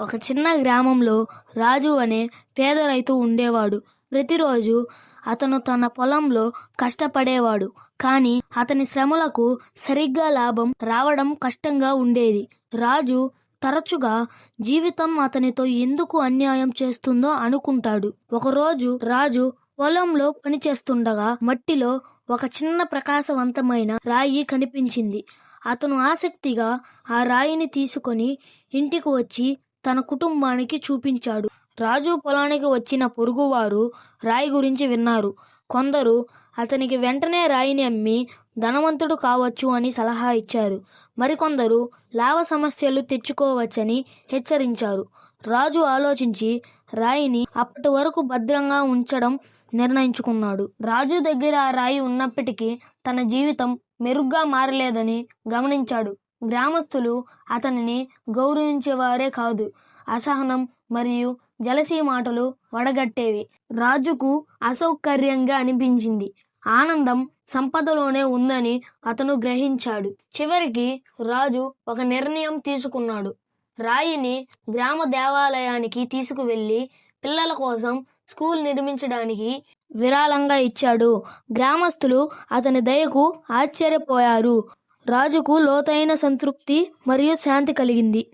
ఒక చిన్న గ్రామంలో రాజు అనే పేద రైతు ఉండేవాడు. ప్రతిరోజు అతను తన పొలంలో కష్టపడేవాడు. కానీ అతని శ్రమలకు సరిగ్గా లాభం రావడం కష్టంగా ఉండేది. రాజు తరచుగా జీవితం అతనితో ఎందుకు అన్యాయం చేస్తుందో అనుకుంటాడు. ఒకరోజు రాజు పొలంలో పనిచేస్తుండగా మట్టిలో ఒక చిన్న ప్రకాశవంతమైన రాయి కనిపించింది. అతను ఆసక్తిగా ఆ రాయిని తీసుకొని ఇంటికి వచ్చి తన కుటుంబానికి చూపించాడు. రాజు పొలానికి వచ్చిన పొరుగువారు రాయి గురించి విన్నారు. కొందరు అతనికి వెంటనే రాయిని అమ్మి ధనవంతుడు కావచ్చు అని సలహా ఇచ్చారు. మరికొందరు లాభ సమస్యలు తెచ్చుకోవచ్చని హెచ్చరించారు. రాజు ఆలోచించి రాయిని అప్పటి వరకు భద్రంగా ఉంచడం నిర్ణయించుకున్నాడు. రాజు దగ్గర ఆ రాయి ఉన్నప్పటికీ తన జీవితం మెరుగ్గా మారలేదని గమనించాడు. గ్రామస్తులు అతనిని గౌరవించేవారే కాదు. అసహనం మరియు జలసీ మాటలు వడగట్టేవి. రాజుకు అసౌకర్యంగా అనిపించింది. ఆనందం సంపదలోనే ఉందని అతను గ్రహించాడు. చివరికి రాజు ఒక నిర్ణయం తీసుకున్నాడు. రాయిని గ్రామ దేవాలయానికి తీసుకువెళ్ళి పిల్లల కోసం స్కూల్ నిర్మించడానికి విరాళంగా ఇచ్చాడు. గ్రామస్తులు అతని దయకు ఆశ్చర్యపోయారు. రాజుకు లోతైన సంతృప్తి మరియు శాంతి కలిగింది.